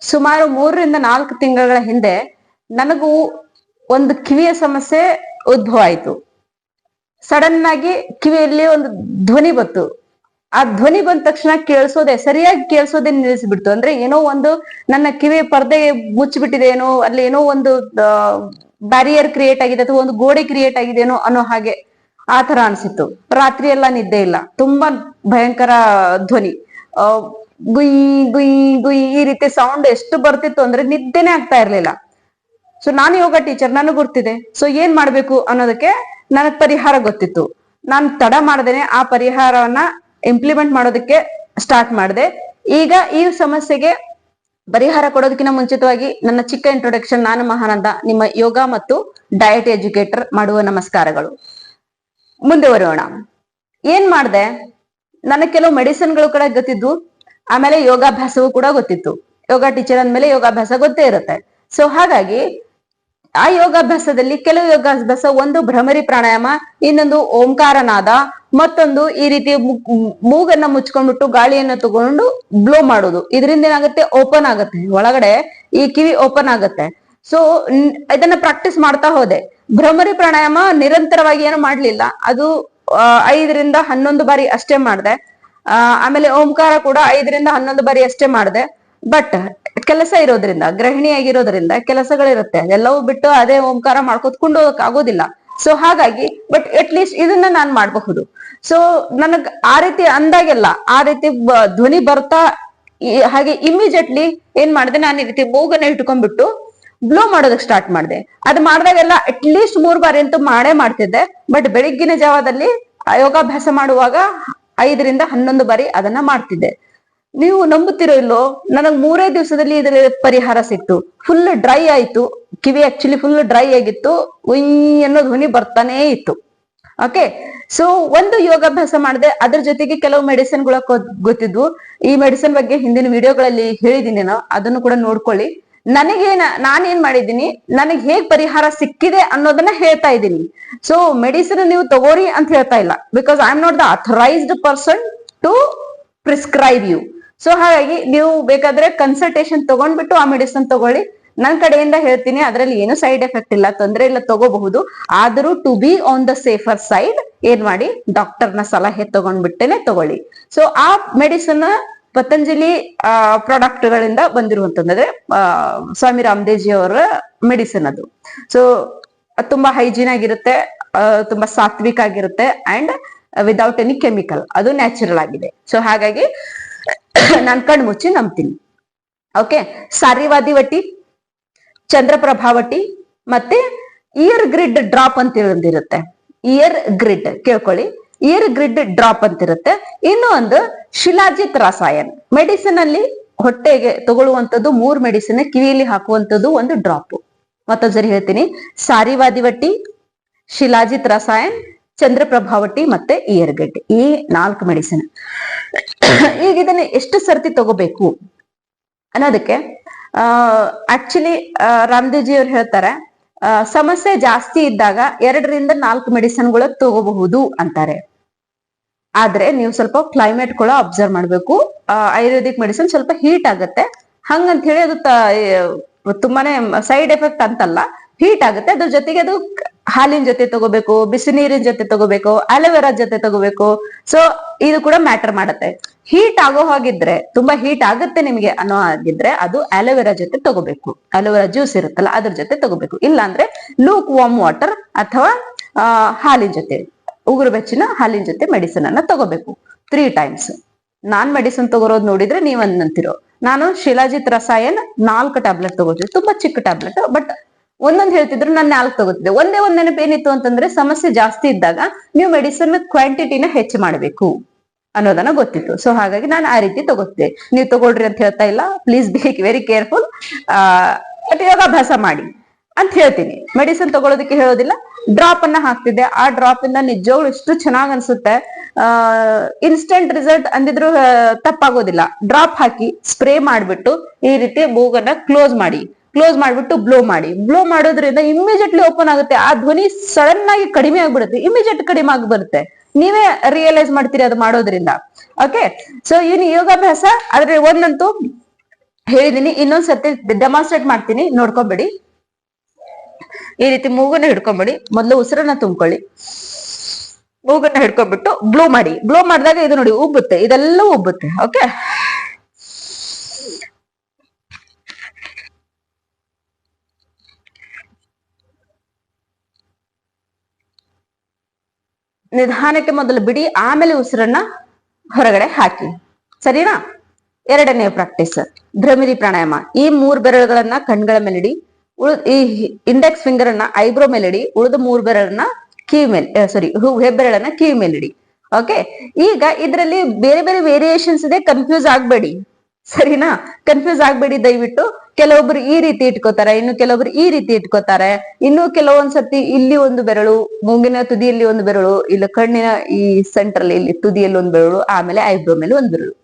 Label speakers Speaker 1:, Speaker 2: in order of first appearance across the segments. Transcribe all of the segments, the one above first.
Speaker 1: ಸುಮಾರು ಮೂರರಿಂದ ನಾಲ್ಕು ತಿಂಗಳ ಹಿಂದೆ ನನಗೂ ಒಂದು ಕಿವಿಯ ಸಮಸ್ಯೆ ಉದ್ಭವ ಆಯ್ತು ಸಡನ್ ಆಗಿ ಕಿವಿಯಲ್ಲಿ ಒಂದು ಧ್ವನಿ ಬಂತು. ಆ ಧ್ವನಿ ಬಂದ ತಕ್ಷಣ ಕೇಳಿಸೋದೆ, ಸರಿಯಾಗಿ ಕೇಳಿಸೋದೇ ನಿಲ್ಲಿಸ್ಬಿಡ್ತು. ಅಂದ್ರೆ ಏನೋ ಒಂದು ನನ್ನ ಕಿವಿ ಪರ್ದೆ ಮುಚ್ಚಿಬಿಟ್ಟಿದೆ ಏನೋ ಅಲ್ಲಿ ಏನೋ ಒಂದು ಬ್ಯಾರಿಯರ್ ಕ್ರಿಯೇಟ್ ಆಗಿದೆ ಅಥವಾ ಒಂದು ಗೋಡೆ ಕ್ರಿಯೇಟ್ ಆಗಿದೆನೋ ಅನ್ನೋ ಹಾಗೆ ಆ ತರ ಅನ್ಸಿತ್ತು. ರಾತ್ರಿ ಎಲ್ಲ ನಿದ್ದೆ ಇಲ್ಲ. ತುಂಬಾ ಭಯಂಕರ ಧ್ವನಿ. ಗುಯ್ ಗುಯ್ ಗುಯ್ ಈ ರೀತಿ ಸೌಂಡ್ ಎಷ್ಟು ಬರ್ತಿತ್ತು ಅಂದ್ರೆ ನಿದ್ದೆನೆ ಆಗ್ತಾ ಇರ್ಲಿಲ್ಲ. ಸೊ ನಾನು ಯೋಗ ಟೀಚರ್ ನನಗೆ ಗೊತ್ತಿದೆ ಸೊ ಏನ್ ಮಾಡ್ಬೇಕು ಅನ್ನೋದಕ್ಕೆ ನನಗ್ ಪರಿಹಾರ ಗೊತ್ತಿತ್ತು. ನಾನು ತಡ ಮಾಡ್ದೇನೆ ಆ ಪರಿಹಾರವನ್ನ ಇಂಪ್ಲಿಮೆಂಟ್ ಮಾಡೋದಕ್ಕೆ ಸ್ಟಾರ್ಟ್ ಮಾಡಿದೆ. ಈಗ ಈ ಸಮಸ್ಯೆಗೆ ಪರಿಹಾರ ಕೊಡೋದಕ್ಕಿಂತ ಮುಂಚಿತವಾಗಿ ನನ್ನ ಚಿಕ್ಕ ಇಂಟ್ರೊಡಕ್ಷನ್ ನಾನು ಮಹಾನಂದ, ನಿಮ್ಮ ಯೋಗ ಮತ್ತು ಡಯಟ್ ಎಜುಕೇಟರ್ ಮಾಡುವ ನಮಸ್ಕಾರಗಳು. ಮುಂದುವರಿಯೋಣ ಏನ್ ಮಾಡ್ದೆ? ನನಗೆ ಕೆಲವು ಮೆಡಿಸಿನ್ಗಳು ಕೂಡ ಗೊತ್ತಿದ್ವು. ಆಮೇಲೆ ಯೋಗಾಭ್ಯಾಸವೂ ಕೂಡ ಗೊತ್ತಿತ್ತು. ಯೋಗ ಟೀಚರ್ ಅಂದ್ಮೇಲೆ ಯೋಗಾಭ್ಯಾಸ ಗೊತ್ತೇ ಇರುತ್ತೆ. ಸೊ ಹಾಗಾಗಿ ಆ ಯೋಗಾಭ್ಯಾಸದಲ್ಲಿ ಕೆಲವು ಯೋಗಾಭ್ಯಾಸ ಒಂದು ಭ್ರಮರಿ ಪ್ರಾಣಾಯಾಮ, ಇನ್ನೊಂದು ಓಂಕಾರನಾದ, ಮತ್ತೊಂದು ಈ ರೀತಿ ಮೂಗನ್ನ ಮುಚ್ಕೊಂಡ್ಬಿಟ್ಟು ಗಾಳಿಯನ್ನ ತಗೊಂಡು ಬ್ಲೋ ಮಾಡೋದು ಇದರಿಂದ ಏನಾಗುತ್ತೆ? ಓಪನ್ ಆಗುತ್ತೆ. ಒಳಗಡೆ ಈ ಕಿವಿ ಓಪನ್ ಆಗುತ್ತೆ. ಸೊ ಇದನ್ನ ಪ್ರಾಕ್ಟೀಸ್ ಮಾಡ್ತಾ ಹೋದೆ. ಭ್ರಮರಿ ಪ್ರಾಣಾಯಾಮ ನಿರಂತರವಾಗಿ ಏನು ಮಾಡ್ಲಿಲ್ಲ. ಅದು ಐದರಿಂದ ಹನ್ನೊಂದು ಬಾರಿ ಅಷ್ಟೇ ಮಾಡ್ದೆ. ಆಮೇಲೆ ಓಂಕಾರ ಕೂಡ ಐದರಿಂದ ಹನ್ನೊಂದು ಬಾರಿ ಅಷ್ಟೇ ಮಾಡ್ದೆ. ಬಟ್ ಕೆಲಸ ಇರೋದ್ರಿಂದ, ಗೃಹಿಣಿಯಾಗಿರೋದ್ರಿಂದ ಕೆಲಸಗಳಿರುತ್ತೆ. ಅದೆಲ್ಲವೂ ಬಿಟ್ಟು ಅದೇ ಓಂಕಾರ ಮಾಡ್ಕೊತ್ಕೊಂಡು ಹೋಗಕ್ ಆಗೋದಿಲ್ಲ ಸೊ ಹಾಗಾಗಿ ಬಟ್ ಅಟ್ ಲೀಸ್ಟ್ ಇದನ್ನ ನಾನ್ ಮಾಡಬಹುದು. ಸೊ ನನಗ್ ಆ ರೀತಿ ಅಂದಾಗೆಲ್ಲ, ಆ ರೀತಿ ಧ್ವನಿ ಬರ್ತಾ ಹಾಗೆ ಇಮಿಡಿಯೇಟ್ಲಿ ಏನ್ ಮಾಡಿದೆ, ನಾನು ಈ ರೀತಿ ಮೂಗನ್ನ ಇಟ್ಕೊಂಡ್ಬಿಟ್ಟು ಬ್ಲೋ ಮಾಡೋದಕ್ಕೆ ಸ್ಟಾರ್ಟ್ ಮಾಡಿದೆ. ಅದು ಮಾಡಿದಾಗೆಲ್ಲ ಅಟ್ ಲೀಸ್ಟ್ ಮೂರ್ ಬಾರಿ ಅಂತೂ ಮಾಡೇ ಮಾಡ್ತಿದ್ದೆ. ಬಟ್ ಬೆಳಿಗ್ಗಿನ ಜಾವದಲ್ಲಿ ಯೋಗಾಭ್ಯಾಸ ಮಾಡುವಾಗ ಐದರಿಂದ ಹನ್ನೊಂದು ಬಾರಿ ಅದನ್ನ ಮಾಡ್ತಿದ್ದೆ. ನೀವು ನಂಬುತ್ತಿರೋ ಇಲ್ಲೋ, ನನಗ್ ಮೂರೇ ದಿವಸದಲ್ಲಿ ಇದ್ರ ಪರಿಹಾರ ಸಿಕ್ತು. ಫುಲ್ ಡ್ರೈ ಆಯ್ತು. ಕಿವಿ ಆಕ್ಚುಲಿ ಫುಲ್ ಡ್ರೈ ಆಗಿತ್ತು. ಉಯ್ ಅನ್ನೋ ಧ್ವನಿ ಬರ್ತಾನೇ ಇತ್ತು. ಓಕೆ ಸೊ ಒಂದು ಯೋಗಾಭ್ಯಾಸ ಮಾಡಿದೆ. ಅದ್ರ ಜೊತೆಗೆ ಕೆಲವು ಮೆಡಿಸಿನ್ಗಳ ಗೊತ್ತಿದ್ವು. ಈ ಮೆಡಿಸಿನ್ ಬಗ್ಗೆ ಹಿಂದಿನ ವಿಡಿಯೋಗಳಲ್ಲಿ ಹೇಳಿದೀನಿ ನಾನು. ಅದನ್ನು ಕೂಡ ನೋಡ್ಕೊಳ್ಳಿ. ನನಗೇನ, ನಾನೇನ್ ಮಾಡಿದ್ದೀನಿ? ನನಗೆ ಹೇಗ್ ಪರಿಹಾರ ಸಿಕ್ಕಿದೆ ಅನ್ನೋದನ್ನ ಹೇಳ್ತಾ ಇದ್ದೀನಿ. ಸೊ ಮೆಡಿಸಿನ್ ನೀವು ತಗೋರಿ ಅಂತ ಹೇಳ್ತಾ ಇಲ್ಲ. Because I am not the authorized person to prescribe you so ಹಾಗಾಗಿ ನೀವು ಬೇಕಾದ್ರೆ ಕನ್ಸಲ್ಟೇಷನ್ ತಗೊಂಡ್ಬಿಟ್ಟು ಆ ಮೆಡಿಸಿನ್ ತಗೊಳ್ಳಿ. ನನ್ ಕಡೆಯಿಂದ ಹೇಳ್ತೀನಿ, ಅದರಲ್ಲಿ ಏನು ಸೈಡ್ ಎಫೆಕ್ಟ್ ಇಲ್ಲ, ತೊಂದರೆ ಇಲ್ಲ, ತಗೋಬಹುದು. ಆದರೂ to be on the safer side ಏನ್ ಮಾಡಿ ಡಾಕ್ಟರ್ನ ಸಲಹೆ ತಗೊಂಡ್ಬಿಟ್ಟೇನೆ ತಗೊಳ್ಳಿ. ಸೊ ಆ ಮೆಡಿಸಿನ್ ಪತಂಜಲಿ ಪ್ರಾಡಕ್ಟ್ ಗಳಿಂದ ಬಂದಿರುವಂತಂದ್ರೆ ಆ, ಸ್ವಾಮಿ ರಾಮದೇವ್ಜಿ ಅವರ ಮೆಡಿಸಿನ್ ಅದು ಸೊ ತುಂಬಾ ಹೈಜೀನ್ ಆಗಿರುತ್ತೆ ಆ, ತುಂಬಾ ಸಾತ್ವಿಕ್ ಆಗಿರುತ್ತೆ ಅಂಡ್ ವಿದೌಟ್ ಎನಿ ಕೆಮಿಕಲ್ ಅದು ನ್ಯಾಚುರಲ್ ಆಗಿದೆ. ಸೊ ಹಾಗಾಗಿ ನಾನ್ ಕಣ್ಣು ಮುಚ್ಚಿ ನಂಬ್ತೀನಿ. ಓಕೆ ಸಾರಿವಾದಿ ವಟಿ ಚಂದ್ರಪ್ರಭಾವಟಿ ಮತ್ತೆ ಇಯರ್ ಗ್ರಿಡ್ ಡ್ರಾಪ್ ಅಂತ ಇರುತ್ತೆ ಇಯರ್ ಗ್ರಿಡ್ ಕೇಳ್ಕೊಳ್ಳಿ. ಇಯರ್ ಗ್ರಿಡ್ ಡ್ರಾಪ್ ಅಂತ ಇರುತ್ತೆ ಇನ್ನು ಒಂದು ಶಿಲಾಜಿತ್ ರಾಸಾಯನ್. ಮೆಡಿಸಿನ್ ಅಲ್ಲಿ ಹೊಟ್ಟೆಗೆ ತಗೊಳ್ಳುವಂಥದ್ದು ಮೂರ್ ಮೆಡಿಸಿನ್ ಕಿವಿಯಲ್ಲಿ ಹಾಕುವಂಥದ್ದು ಒಂದು ಡ್ರಾಪ್ ಮತ್ತೊಂದ್ಸರಿ ಹೇಳ್ತೀನಿ. ಸಾರಿವಾದಿ ವಟ್ಟಿ, ಶಿಲಾಜಿತ್ ರಸಾಯನ್ ಚಂದ್ರಪ್ರಭಾವಟಿ ಮತ್ತೆ ಇಯರ್ ಗಡ್ಡೆ ಈ ನಾಲ್ಕು ಮೆಡಿಸಿನ್ ಈಗ ಇದನ್ನ ಎಷ್ಟು ಸರ್ತಿ ತಗೋಬೇಕು ಅನ್ನೋದಕ್ಕೆ ಆಕ್ಚುಲಿ ರಾಮದೇವ್ಜಿ ಅವ್ರು ಹೇಳ್ತಾರೆ ಸಮಸ್ಯೆ ಜಾಸ್ತಿ ಇದ್ದಾಗ ಎರಡರಿಂದ ನಾಲ್ಕು ಮೆಡಿಸಿನ್ಗಳು ತಗೋಬಹುದು ಅಂತಾರೆ. ಆದ್ರೆ ನೀವು ಸ್ವಲ್ಪ ಕ್ಲೈಮೇಟ್ ಕೂಡ ಅಬ್ಸರ್ವ್ ಮಾಡ್ಬೇಕು. ಆಯುರ್ವೇದಿಕ್ ಮೆಡಿಸಿನ್ ಸ್ವಲ್ಪ ಹೀಟ್ ಆಗುತ್ತೆ. ಹಂಗಂತ ಹೇಳಿ ಅದು ತುಂಬಾನೇ ಸೈಡ್ ಎಫೆಕ್ಟ್ ಅಂತಲ್ಲ. ಹೀಟ್ ಆಗುತ್ತೆ. ಅದ್ರ ಜೊತೆಗೆ ಅದು ಹಾಲಿನ ಜೊತೆ ತಗೋಬೇಕು ಬಿಸಿ ನೀರಿನ ಜೊತೆ ತಗೋಬೇಕು, ಅಲೋವೆರಾ ಜೊತೆ ತಗೋಬೇಕು. ಸೊ ಇದು ಕೂಡ ಮ್ಯಾಟರ್ ಮಾಡುತ್ತೆ. ಹೀಟ್ ಆಗೋ ಹಾಗಿದ್ರೆ, ತುಂಬಾ ಹೀಟ್ ಆಗುತ್ತೆ ನಿಮಗೆ ಅನ್ನೋ ಆಗಿದ್ರೆ ಅದು ಅಲೋವೆರಾ ಜೊತೆ ತಗೋಬೇಕು. ಅಲೋವೆರಾ ಜ್ಯೂಸ್ ಇರುತ್ತಲ್ಲ, ಅದ್ರ ಜೊತೆ ತಗೋಬೇಕು. ಇಲ್ಲಾಂದ್ರೆ ಲೂಕ್ ವಾಮ್ ವಾಟರ್ ಅಥವಾ ಹಾಲಿನ ಜೊತೆ, ಉಗುರು ಬೆಚ್ಚಿನ ಹಾಲಿನ ಜೊತೆ ಮೆಡಿಸಿನ್ ಅನ್ನ ತಗೋಬೇಕು. ತ್ರೀ ಟೈಮ್ಸ್ ನಾನ್ ಮೆಡಿಸಿನ್ ತಗೋರೋದ್ ನೋಡಿದ್ರೆ ನೀವ್ ಅಂತಿರೋ ನಾನು ಶಿಲಾಜಿತ್ ರಸಾಯನ್ ನಾಲ್ಕು ಟ್ಯಾಬ್ಲೆಟ್ ತಗೋತೀವಿ ತುಂಬಾ ಚಿಕ್ಕ ಟ್ಯಾಬ್ಲೆಟ್ ಬಟ್ ಒಂದೊಂದ್ ಹೇಳ್ತಿದ್ರು ನಾನು ನಾಲ್ಕು ತಗೋತಿದ್ದೆ. ಒಂದೇ ಒಂದ್ ನೆನಪು ಏನಿತ್ತು ಅಂತಂದ್ರೆ ಸಮಸ್ಯೆ ಜಾಸ್ತಿ ಇದ್ದಾಗ ನೀವು ಮೆಡಿಸಿನ್ ಕ್ವಾಂಟಿಟಿನ ಹೆಚ್ಚು ಮಾಡಬೇಕು ಅನ್ನೋದನ್ನ ಗೊತ್ತಿತ್ತು. ಸೊ ಹಾಗಾಗಿ ನಾನು ಆ ರೀತಿ ತಗೋತಿದ್ದೆ. ನೀವು ತಗೊಳ್ರಿ ಅಂತ ಹೇಳ್ತಾ ಇಲ್ಲ. ಪ್ಲೀಸ್ ಬಿ ವೆರಿ ಕೇರ್ಫುಲ್ ಆ ಯೋಗಾಭ್ಯಾಸ ಮಾಡಿ ಅಂತ ಹೇಳ್ತೀನಿ. ಮೆಡಿಸಿನ್ ತಗೊಳ್ಳೋದಕ್ಕೆ ಹೇಳೋದಿಲ್ಲ. ಡ್ರಾಪ್ ಅನ್ನ ಹಾಕ್ತಿದ್ದೆ. ಆ ಡ್ರಾಪ್ ಇಂದ ನಿಜವಾಗ್ಲೂ ಇಷ್ಟು ಚೆನ್ನಾಗ್ ಅನ್ಸುತ್ತೆ. ಇನ್ಸ್ಟೆಂಟ್ ರಿಸಲ್ಟ್ ಅಂದಿದ್ರು ತಪ್ಪಾಗೋದಿಲ್ಲ. ಡ್ರಾಪ್ ಹಾಕಿ ಸ್ಪ್ರೇ ಮಾಡ್ಬಿಟ್ಟು ಈ ರೀತಿ ಮೂಗನ್ನ ಕ್ಲೋಸ್ ಮಾಡಿ. ಕ್ಲೋಸ್ ಮಾಡ್ಬಿಟ್ಟು ಬ್ಲೋ ಮಾಡಿ. ಬ್ಲೋ ಮಾಡೋದ್ರಿಂದ ಇಮಿಡಿಯೇಟ್ಲಿ ಓಪನ್ ಆಗುತ್ತೆ. ಆ ಧ್ವನಿ ಸಡನ್ ಆಗಿ ಕಡಿಮೆ ಆಗ್ಬಿಡುತ್ತೆ. ಇಮಿಡಿಯೇಟ್ ಕಡಿಮೆ ಆಗಿ ಬರುತ್ತೆ. ನೀವೇ ರಿಯಲೈಸ್ ಮಾಡ್ತೀರಿ ಅದು ಮಾಡೋದ್ರಿಂದ. ಓಕೆ ಸೊ ಇನ್ನು ಯೋಗಾಭ್ಯಾಸ ಆದ್ರೆ ಒಂದಂತೂ ಹೇಳಿದೀನಿ. ಇನ್ನೊಂದ್ ಸರ್ತಿ ಡೆಮಾನ್ಸ್ಟ್ರೇಟ್ ಮಾಡ್ತೀನಿ. ನೋಡ್ಕೊಬೇಡಿ. ಈ ರೀತಿ ಮೂಗನ್ನ ಹಿಡ್ಕೊಂಬಿಡಿ. ಮೊದಲು ಉಸಿರನ್ನ ತುಂಬ್ಕೊಳ್ಳಿ. ಮೂಗನ್ನ ಹಿಡ್ಕೊಂಡ್ಬಿಟ್ಟು ಬ್ಲೋ ಮಾಡಿ. ಬ್ಲೋ ಮಾಡಿದಾಗ ಇದು ನೋಡಿ ಉಬ್ಬುತ್ತೆ. ಇದೆಲ್ಲ ಉಬ್ಬುತ್ತೆ. ಓಕೆ ನಿಧಾನಕ್ಕೆ ಮೊದಲು ಬಿಡಿ, ಆಮೇಲೆ ಉಸಿರನ್ನ ಹೊರಗಡೆ ಹಾಕಿ. ಸರಿನಾ? ಎರಡನೇ ಪ್ರಾಕ್ಟೀಸ್ ಭ್ರಮಿರಿ ಪ್ರಾಣಾಯಾಮ. ಈ ಮೂರ್ ಬೆರಳುಗಳನ್ನ ಕಣ್ಗಳ ಮೇಲಿಡಿ ಇಡಿ ಈ ಇಂಡೆಕ್ಸ್ ಫಿಂಗರ್ ಅನ್ನ ಐಬ್ರೋ ಮೇಲಿಡಿ, ಉಳಿದ ಮೂರ್ ಬೆರಳನ್ನ ಕಿವಿ ಮೇಲೆ ಸಾರಿ ಹೆಬ್ಬೆರಳನ್ನ ಕಿವಿ ಮೇಲಿಡಿ. ಓಕೆ ಈಗ ಇದರಲ್ಲಿ ಬೇರೆ ಬೇರೆ ವೇರಿಯೇಷನ್ಸ್ ಇದೆ ಕನ್ಫ್ಯೂಸ್ ಆಗ್ಬೇಡಿ. ಸರಿನಾ? ಕನ್ಫ್ಯೂಸ್ ಆಗ್ಬೇಡಿ ದಯವಿಟ್ಟು. ಕೆಲವೊಬ್ರು ಈ ರೀತಿ ಇಟ್ಕೋತಾರೆ, ಇನ್ನು ಕೆಲವೊಬ್ರು ಈ ರೀತಿ ಇಟ್ಕೋತಾರೆ. ಇನ್ನು ಕೆಲವೊಂದ್ಸತಿ ಇಲ್ಲಿ ಒಂದು ಬೆರಳು, ಮೂಗಿನ ತುದಿಯಲ್ಲಿ ಒಂದು ಬೆರಳು, ಇಲ್ಲ ಕಣ್ಣಿನ ಈ ಸೆಂಟ್ರಲ್ಲಿ ಇಲ್ಲಿ ತುದಿಯಲ್ಲಿ ಒಂದು ಬೆರಳು, ಆಮೇಲೆ ಐಬ್ರೋ ಮೇಲೆ ಒಂದು ಬೆರಳು.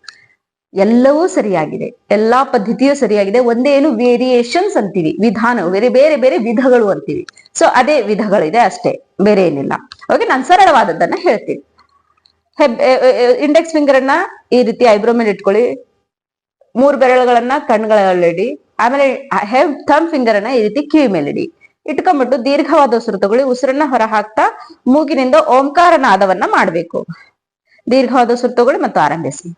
Speaker 1: ಎಲ್ಲವೂ ಸರಿಯಾಗಿದೆ. ಎಲ್ಲಾ ಪದ್ಧತಿಯೂ ಸರಿಯಾಗಿದೆ. ಒಂದೇ ಏನು ವೇರಿಯೇಷನ್ಸ್ ಅಂತೀವಿ ವಿಧಾನ ಬೇರೆ ಬೇರೆ ಬೇರೆ ವಿಧಗಳು ಅಂತೀವಿ. ಸೊ ಅದೇ ವಿಧಗಳಿದೆ ಅಷ್ಟೇ, ಬೇರೆ ಏನಿಲ್ಲ. ಓಕೆ ನಾನು ಸರಳವಾದದ್ದನ್ನ ಹೇಳ್ತೀನಿ. ಹೆಬ್ ಇಂಡೆಕ್ಸ್ ಫಿಂಗರ್ ಅನ್ನ ಈ ರೀತಿ ಐಬ್ರೋ ಮೇಲೆ ಇಟ್ಕೊಳ್ಳಿ. ಮೂರ್ ಬೆರಳುಗಳನ್ನ ಕಣ್ಗಳಲ್ಲಿಡಿ ಆಮೇಲೆ ಹೆವ್ ಥಮ್ ಫಿಂಗರ್ ಅನ್ನ ಈ ರೀತಿ ಕಿವಿ ಮೇಲಿಡಿ. ಇಟ್ಕೊಂಡ್ಬಿಟ್ಟು ದೀರ್ಘವಾದ ಉಸಿರು ತಗೊಳ್ಳಿ. ಉಸಿರನ್ನ ಹೊರ ಹಾಕ್ತಾ ಮೂಗಿನಿಂದ ಓಂಕಾರ ನಾದವನ್ನ ಮಾಡ್ಬೇಕು. ದೀರ್ಘವಾದ ಉಸಿರು ತಗೊಳ್ಳಿ ಮತ್ತು ಆರಂಭಿಸಿ.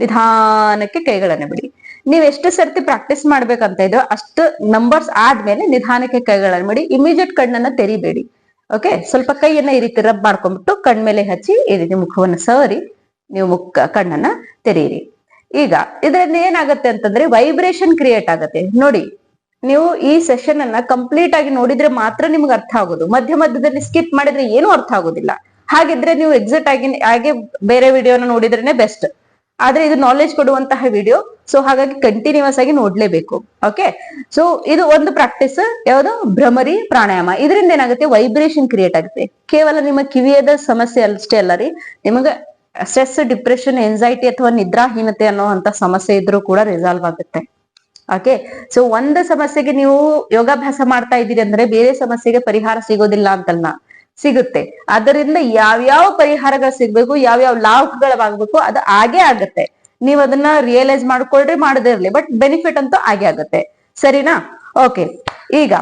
Speaker 1: ನಿಧಾನಕ್ಕೆ ಕೈಗಳನ್ನ ಬಿಡಿ. ನೀವ್ ಎಷ್ಟು ಸರ್ತಿ ಪ್ರಾಕ್ಟೀಸ್ ಮಾಡ್ಬೇಕಂತ ಇದ್ರೋ ಅಷ್ಟು ನಂಬರ್ಸ್ ಆದ್ಮೇಲೆ ನಿಧಾನಕ್ಕೆ ಕೈಗಳನ್ನ ಬಿಡಿ ಇಮಿಡಿಯೇಟ್ ಕಣ್ಣನ್ನ ತೆರಿಬೇಡಿ. ಓಕೆ ಸ್ವಲ್ಪ ಕೈಯನ್ನ ಈ ರೀತಿ ರಬ್ ಮಾಡ್ಕೊಂಡ್ಬಿಟ್ಟು ಕಣ್ ಮೇಲೆ ಹಚ್ಚಿ ಈ ರೀತಿ ಮುಖವನ್ನ ಸವರಿ ನೀವು ಮುಖ, ಕಣ್ಣನ್ನ ತೆರೀರಿ. ಈಗ ಇದರಿಂದ ಏನಾಗತ್ತೆ ಅಂತಂದ್ರೆ ವೈಬ್ರೇಷನ್ ಕ್ರಿಯೇಟ್ ಆಗತ್ತೆ. ನೋಡಿ, ನೀವು ಈ ಸೆಷನ್ ಅನ್ನ ಕಂಪ್ಲೀಟ್ ಆಗಿ ನೋಡಿದ್ರೆ ಮಾತ್ರ ನಿಮ್ಗೆ ಅರ್ಥ ಆಗೋದು. ಮಧ್ಯ ಮಧ್ಯದಲ್ಲಿ ಸ್ಕಿಪ್ ಮಾಡಿದ್ರೆ ಏನೂ ಅರ್ಥ ಆಗೋದಿಲ್ಲ. ಹಾಗಿದ್ರೆ ನೀವು ಎಕ್ಸಿಟ್ ಆಗಿ ಹಾಗೆ ಬೇರೆ ವಿಡಿಯೋನ ನೋಡಿದ್ರೇನೆ ಬೆಸ್ಟ್ ಆದ್ರೆ ಇದು ನಾಲೆಜ್ ಕೊಡುವಂತಹ ವಿಡಿಯೋ ಸೊ ಹಾಗಾಗಿ ಕಂಟಿನ್ಯೂಸ್ ಆಗಿ ನೋಡ್ಲೇಬೇಕು ಓಕೆ ಸೊ ಇದು ಒಂದು ಪ್ರಾಕ್ಟೀಸ್ ಯಾವುದು? ಭ್ರಮರಿ ಪ್ರಾಣಾಯಾಮ. ಇದರಿಂದ ಏನಾಗುತ್ತೆ? ವೈಬ್ರೇಷನ್ ಕ್ರಿಯೇಟ್ ಆಗುತ್ತೆ. ಕೇವಲ ನಿಮ್ಮ ಕಿವಿಯದ ಸಮಸ್ಯೆ ಅಷ್ಟೇ ಅಲ್ಲ ರೀ. ನಿಮಗೆ ಸ್ಟ್ರೆಸ್ ಡಿಪ್ರೆಷನ್ ಎನ್ಸೈಟಿ ಅಥವಾ ನಿದ್ರಾಹೀನತೆ ಅನ್ನೋಂತ ಸಮಸ್ಯೆ ಇದ್ರೂ ಕೂಡ ರಿಸಾಲ್ವ್ ಆಗುತ್ತೆ. ಓಕೆ ಸೊ ಒಂದು ಸಮಸ್ಯೆಗೆ ನೀವು ಯೋಗಾಭ್ಯಾಸ ಮಾಡ್ತಾ ಇದ್ದೀರಿ ಅಂದ್ರೆ ಬೇರೆ ಸಮಸ್ಯೆಗೆ ಪರಿಹಾರ ಸಿಗೋದಿಲ್ಲ ಅಂತಲ್ಲ. ಸಿಗುತ್ತೆ. ಅದರಿಂದ ಯಾವ್ಯಾವ ಪರಿಹಾರಗಳು ಸಿಗ್ಬೇಕು, ಯಾವ್ಯಾವ ಲಾಭಗಳಾಗ್ಬೇಕು ಅದು ಆಗೇ ಆಗುತ್ತೆ. ನೀವು ಅದನ್ನ ರಿಯಲೈಸ್ ಮಾಡ್ಕೊಳ್ರಿ, ಮಾಡದೇ ಇರ್ಲಿ ಬಟ್ ಬೆನಿಫಿಟ್ ಅಂತೂ ಆಗೇ ಆಗುತ್ತೆ. ಸರಿನಾ? ಓಕೆ ಈಗ,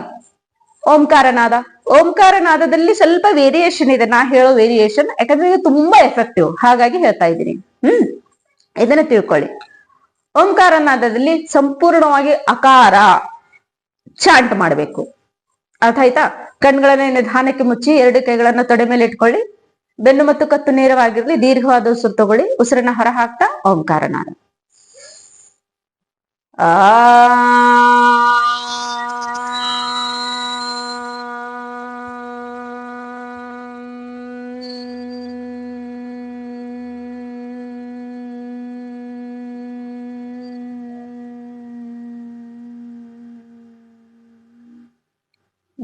Speaker 1: ಓಂಕಾರನಾದ. ಓಂಕಾರನಾದದಲ್ಲಿ ಸ್ವಲ್ಪ ವೇರಿಯೇಷನ್ ಇದೆ. ನಾ ಹೇಳೋ ವೇರಿಯೇಷನ್ ಯಾಕಂದ್ರೆ ಇದು ತುಂಬಾ ಎಫೆಕ್ಟಿವ್ ಹಾಗಾಗಿ ಹೇಳ್ತಾ ಇದ್ದೀನಿ. ಹ್ಮ್? ಇದನ್ನ ತಿಳ್ಕೊಳ್ಳಿ. ಓಂಕಾರನಾದದಲ್ಲಿ ಸಂಪೂರ್ಣವಾಗಿ ಅಕಾರ ಚಾಂಟ್ ಮಾಡಬೇಕು. ಅರ್ಥ ಆಯ್ತಾ? ಕಣ್ಗಳನ್ನ ನಿಧಾನಕ್ಕೆ ಮುಚ್ಚಿ ಎರಡು ಕೈಗಳನ್ನ ತೊಡೆ ಮೇಲೆ ಇಟ್ಕೊಳ್ಳಿ. ಬೆನ್ನು ಮತ್ತು ಕತ್ತು ನೇರವಾಗಿರ್ಲಿ, ದೀರ್ಘವಾದ ಉಸಿರು ತಗೊಳ್ಳಿ. ಉಸಿರನ್ನ ಹೊರ ಹಾಕ್ತಾ ನಾನು ಆ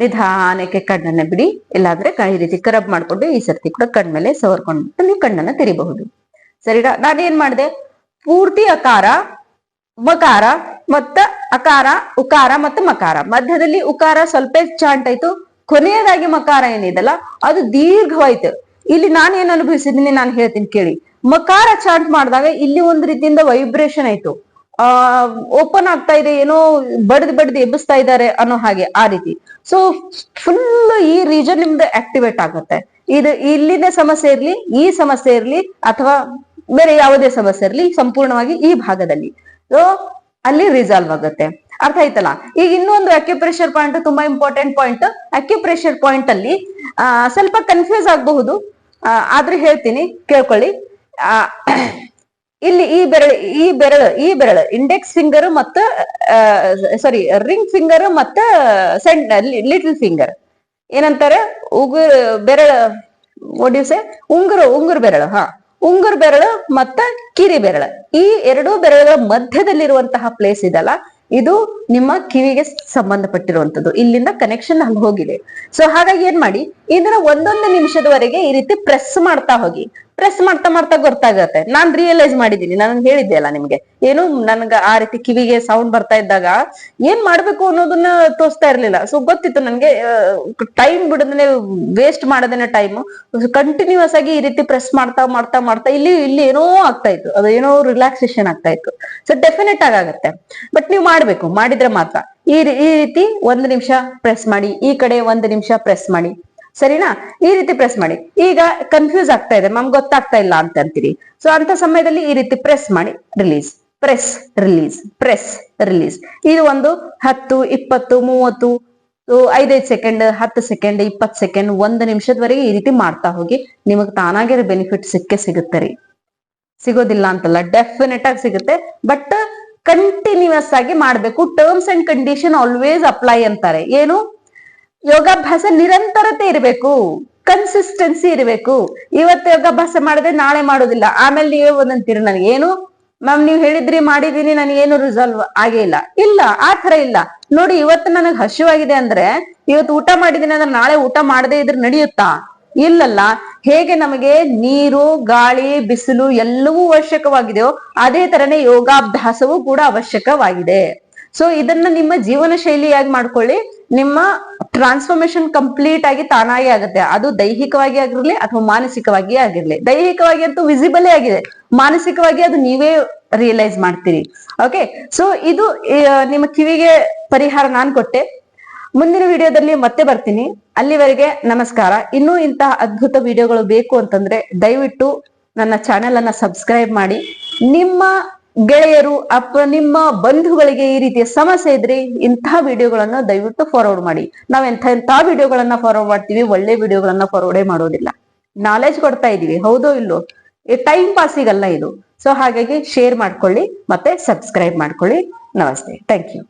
Speaker 1: ನಿಧಾನಕ್ಕೆ ಕಣ್ಣನ್ನ ಬಿಡಿ. ಇಲ್ಲಾಂದ್ರೆ ಕಾಯಿ ರೀತಿ ಕರಬ್ ಮಾಡ್ಕೊಂಡು ಈ ಸರ್ತಿ ಕೂಡ ಕಣ್ಮೇಲೆ ಸವರ್ಕೊಂಡು ನೀವು ಕಣ್ಣನ್ನ ತೆರಿಬಹುದು. ಸರಿನಾ? ನಾನೇನ್ ಮಾಡಿದೆ? ಪೂರ್ತಿ ಅಕಾರ, ಮಕಾರ ಮತ್ತ ಅಕಾರ, ಉಕಾರ ಮತ್ತು ಮಕಾರ. ಮಧ್ಯದಲ್ಲಿ ಉಕಾರ ಸ್ವಲ್ಪ ಚಾಂಟ್ ಆಯ್ತು. ಕೊನೆಯದಾಗಿ ಮಕಾರ ಏನಿದಲ್ಲ, ಅದು ದೀರ್ಘವಾಯ್ತು. ಇಲ್ಲಿ ನಾನು ಏನ್ ಅನುಭವಿಸಿದೀನಿ ನಾನು ಹೇಳ್ತೀನಿ ಕೇಳಿ. ಮಕಾರ ಚಾಂಟ್ ಮಾಡಿದಾಗ ಇಲ್ಲಿ ಒಂದು ರೀತಿಯಿಂದ ವೈಬ್ರೇಷನ್ ಆಯ್ತು. ಆ ಓಪನ್ ಆಗ್ತಾ ಇದೆ, ಏನೋ ಬಡ್ದು ಬಡ್ದು ಎಬ್ಬಿಸ್ತಾ ಇದ್ದಾರೆ ಅನ್ನೋ ಹಾಗೆ ಆ ರೀತಿ. ಸೊ ಫುಲ್ ಈ ರೀಜನ್ ನಿಮ್ದು ಆಕ್ಟಿವೇಟ್ ಆಗುತ್ತೆ. ಇದು ಇಲ್ಲಿನ ಸಮಸ್ಯೆ ಇರ್ಲಿ, ಈ ಸಮಸ್ಯೆ ಇರ್ಲಿ, ಅಥವಾ ಬೇರೆ ಯಾವುದೇ ಸಮಸ್ಯೆ ಇರ್ಲಿ, ಸಂಪೂರ್ಣವಾಗಿ ಈ ಭಾಗದಲ್ಲಿ. ಸೊ ಅಲ್ಲಿ ರಿಸಾಲ್ವ್ ಆಗುತ್ತೆ. ಅರ್ಥ ಆಯ್ತಲ್ಲ? ಈಗ ಇನ್ನೊಂದು ಅಕ್ಯುಪ್ರೆಷರ್ ಪಾಯಿಂಟ್ ತುಂಬಾ ಇಂಪಾರ್ಟೆಂಟ್ ಪಾಯಿಂಟ್ ಅಕ್ಯುಪ್ರೆಷರ್ ಪಾಯಿಂಟ್ ಅಲ್ಲಿ ಸ್ವಲ್ಪ ಕನ್ಫ್ಯೂಸ್ ಆಗಬಹುದು. ಆದ್ರೆ ಹೇಳ್ತೀನಿ, ಕೇಳ್ಕೊಳ್ಳಿ. ಇಲ್ಲಿ ಈ ಬೆರಳು ಈ ಬೆರಳು ಈ ಬೆರಳು ಇಂಡೆಕ್ಸ್ ಫಿಂಗರ್ ಮತ್ತು ಸಾರಿ ರಿಂಗ್ ಫಿಂಗರ್ ಮತ್ತ ಸೆಂಟ್ ಲಿಟಲ್ ಫಿಂಗರ್ ಏನಂತಾರೆ? ಉಗುರು, ಬೆರಳು ಒಡಿಸೆ ಉಂಗುರು ಉಂಗುರು ಬೆರಳು, ಹಾ. ಉಂಗುರು ಬೆರಳು ಮತ್ತ ಕಿರಿ ಬೆರಳು. ಈ ಎರಡೂ ಬೆರಳುಗಳ ಮಧ್ಯದಲ್ಲಿರುವಂತಹ ಪ್ಲೇಸ್ ಇದಲ್ಲ, ಇದು ನಿಮ್ಮ ಕಿವಿಗೆ ಸಂಬಂಧಪಟ್ಟಿರುವಂತದ್ದು ಇಲ್ಲಿಂದ ಕನೆಕ್ಷನ್ ಅಲ್ಲಿ ಹೋಗಿದೆ. ಸೊ ಹಾಗಾಗಿ ಏನ್ ಮಾಡಿ? ಇದನ್ನ ಒಂದೊಂದು ನಿಮಿಷದವರೆಗೆ ಈ ರೀತಿ ಪ್ರೆಸ್ ಮಾಡ್ತಾ ಹೋಗಿ. ಪ್ರೆಸ್ ಮಾಡ್ತಾ ಮಾಡ್ತಾ ಗೊತ್ತಾಗತ್ತೆ. ನಾನ್ ರಿಯಲೈಸ್ ಮಾಡಿದೀನಿ ನಾನು ಹೇಳಿದ್ದೆ ಅಲ್ಲ ನಿಮ್ಗೆ. ಏನು, ನನ್ಗ ಆ ರೀತಿ ಕಿವಿಗೆ ಸೌಂಡ್ ಬರ್ತಾ ಇದ್ದಾಗ ಏನ್ ಮಾಡ್ಬೇಕು ಅನ್ನೋದನ್ನ ತೋರಿಸ್ತಾ ಇರ್ಲಿಲ್ಲ. ಸೊ ಗೊತ್ತಿತ್ತು ನನ್ಗೆ ಟೈಮ್ ಬಿಡದನೆ ವೇಸ್ಟ್ ಮಾಡದೇನೆ ಟೈಮ್ ಕಂಟಿನ್ಯೂಸ್ ಆಗಿ ಈ ರೀತಿ ಪ್ರೆಸ್ ಮಾಡ್ತಾ ಮಾಡ್ತಾ ಮಾಡ್ತಾ ಇಲ್ಲಿ ಇಲ್ಲಿ ಏನೋ ಆಗ್ತಾ ಇತ್ತು. ಅದು ಏನೋ ರಿಲ್ಯಾಕ್ಸೇಷನ್ ಆಗ್ತಾ ಇತ್ತು. ಸೊ ಡೆಫಿನೆಟ್ ಆಗತ್ತೆ. ಬಟ್ ನೀವು ಮಾಡ್ಬೇಕು. ಮಾಡಿದ್ರೆ ಮಾತ್ರ. ಈ ಈ ರೀತಿ ಒಂದು ನಿಮಿಷ ಪ್ರೆಸ್ ಮಾಡಿ. ಈ ಕಡೆ ಒಂದು ನಿಮಿಷ ಪ್ರೆಸ್ ಮಾಡಿ. ಸರಿನಾ? ಈ ರೀತಿ ಪ್ರೆಸ್ ಮಾಡಿ. ಈಗ ಕನ್ಫ್ಯೂಸ್ ಆಗ್ತಾ ಇದೆ. ಮ್ಯಾಮ್ ಗೊತ್ತಾಗ್ತಾ ಇಲ್ಲ ಅಂತ ಅಂತೀರಿ. ಸೊ ಅಂತ ಸಮಯದಲ್ಲಿ ಈ ರೀತಿ ಪ್ರೆಸ್ ಮಾಡಿ. Release press release press release ಇದು ಒಂದು ಹತ್ತು, ಇಪ್ಪತ್ತು, ಮೂವತ್ತು ಐದೈದು ಸೆಕೆಂಡ್ ಹತ್ತು ಸೆಕೆಂಡ್ ಇಪ್ಪತ್ತು ಸೆಕೆಂಡ್ ಒಂದು ನಿಮಿಷದವರೆಗೆ ಈ ರೀತಿ ಮಾಡ್ತಾ ಹೋಗಿ ನಿಮಗೆ ತಾನಾಗಿರೋ ಬೆನಿಫಿಟ್ ಸಿಕ್ಕೇ ಸಿಗುತ್ತೆ ರೀ. ಸಿಗೋದಿಲ್ಲ ಅಂತಲ್ಲ ಡೆಫಿನೆಟ್ ಆಗಿ ಸಿಗುತ್ತೆ. ಬಟ್ ಕಂಟಿನ್ಯೂಸ್ ಆಗಿ ಮಾಡಬೇಕು. Terms and condition always apply ಅಂತಾರೆ. ಏನು? ಯೋಗಾಭ್ಯಾಸ ನಿರಂತರತೆ ಇರಬೇಕು ಕನ್ಸಿಸ್ಟೆನ್ಸಿ ಇರಬೇಕು. ಇವತ್ತು ಯೋಗಾಭ್ಯಾಸ ಮಾಡಿದ್ರೆ ನಾಳೆ ಮಾಡೋದಿಲ್ಲ. ಆಮೇಲೆ ನೀವೇ ಒಂದಂತೀರಿ ನನಗೆ, ಏನು? ಮ್ಯಾಮ್ ನೀವು ಹೇಳಿದ್ರಿ ಮಾಡಿದೀನಿ ನನಗೇನು ರಿಸಾಲ್ವ್ ಆಗೇ ಇಲ್ಲ. ಇಲ್ಲ, ಆ ತರ ಇಲ್ಲ. ನೋಡಿ, ಇವತ್ತು ನನಗೆ ಹಸಿವಾಗಿದೆ ಅಂದ್ರೆ, ಇವತ್ತು ಊಟ ಮಾಡಿದೀನಿ ಅಂದ್ರೆ ನಾಳೆ ಊಟ ಮಾಡದೇ ಇದ್ರೆ ನಡೆಯುತ್ತಾ? ಇಲ್ಲಲ್ಲ. ಹೇಗೆ ನಮಗೆ ನೀರು, ಗಾಳಿ, ಬಿಸಿಲು ಎಲ್ಲವೂ ಅವಶ್ಯಕವಾಗಿದೆಯೋ, ಅದೇ ತರನೇ ಯೋಗಾಭ್ಯಾಸವೂ ಕೂಡ ಅವಶ್ಯಕವಾಗಿದೆ. ಸೊ ಇದನ್ನ ನಿಮ್ಮ ಜೀವನ ಶೈಲಿಯಾಗಿ ಮಾಡ್ಕೊಳ್ಳಿ. ನಿಮ್ಮ ಟ್ರಾನ್ಸ್ಫಾರ್ಮೇಶನ್ ಕಂಪ್ಲೀಟ್ ಆಗಿ ತಾನಾಗಿ ಆಗುತ್ತೆ. ಅದು ದೈಹಿಕವಾಗಿ ಆಗಿರ್ಲಿ ಅಥವಾ ಮಾನಸಿಕವಾಗಿ ಆಗಿರ್ಲಿ. ದೈಹಿಕವಾಗಿ ಅಂತೂ ವಿಸಿಬಲೇ ಆಗಿದೆ. ಮಾನಸಿಕವಾಗಿ ಅದು ನೀವೇ ರಿಯಲೈಸ್ ಮಾಡ್ತೀರಿ. ಓಕೆ ಸೊ ಇದು ನಿಮ್ಮ ಕಿವಿಗೆ ಪರಿಹಾರ ನಾನು ಕೊಟ್ಟೆ. ಮುಂದಿನ ವಿಡಿಯೋದಲ್ಲಿ ಮತ್ತೆ ಬರ್ತೀನಿ. ಅಲ್ಲಿವರೆಗೆ ನಮಸ್ಕಾರ. ಇನ್ನೂ ಇಂತಹ ಅದ್ಭುತ ವಿಡಿಯೋಗಳು ಬೇಕು ಅಂತಂದ್ರೆ ದಯವಿಟ್ಟು ನನ್ನ ಚಾನೆಲ್ ಅನ್ನ ಸಬ್ಸ್ಕ್ರೈಬ್ ಮಾಡಿ. ನಿಮ್ಮ ಗೆಳೆಯರು ಅಥವಾ ನಿಮ್ಮ ಬಂಧುಗಳಿಗೆ ಈ ರೀತಿಯ ಸಮಸ್ಯೆ ಇದ್ರೆ ಇಂತಹ ವಿಡಿಯೋಗಳನ್ನ ದಯವಿಟ್ಟು ಫಾರ್ವರ್ಡ್ ಮಾಡಿ. ನಾವ್ ಎಂಥ ಎಂಥ ವಿಡಿಯೋಗಳನ್ನ ಫಾರ್ವರ್ಡ್ ಮಾಡ್ತೀವಿ, ಒಳ್ಳೆ ವಿಡಿಯೋಗಳನ್ನ ಫಾರ್ವರ್ಡೇ ಮಾಡೋದಿಲ್ಲ. ನಾಲೆಜ್ ಕೊಡ್ತಾ ಇದೀವಿ, ಹೌದೋ ಇಲ್ಲೋ ಟೈಮ್ ಪಾಸಿಗಲ್ಲ ಇದು. ಸೊ ಹಾಗಾಗಿ ಶೇರ್ ಮಾಡ್ಕೊಳ್ಳಿ, ಮತ್ತೆ ಸಬ್ಸ್ಕ್ರೈಬ್ ಮಾಡ್ಕೊಳ್ಳಿ. ನಮಸ್ತೆ ಥ್ಯಾಂಕ್ ಯು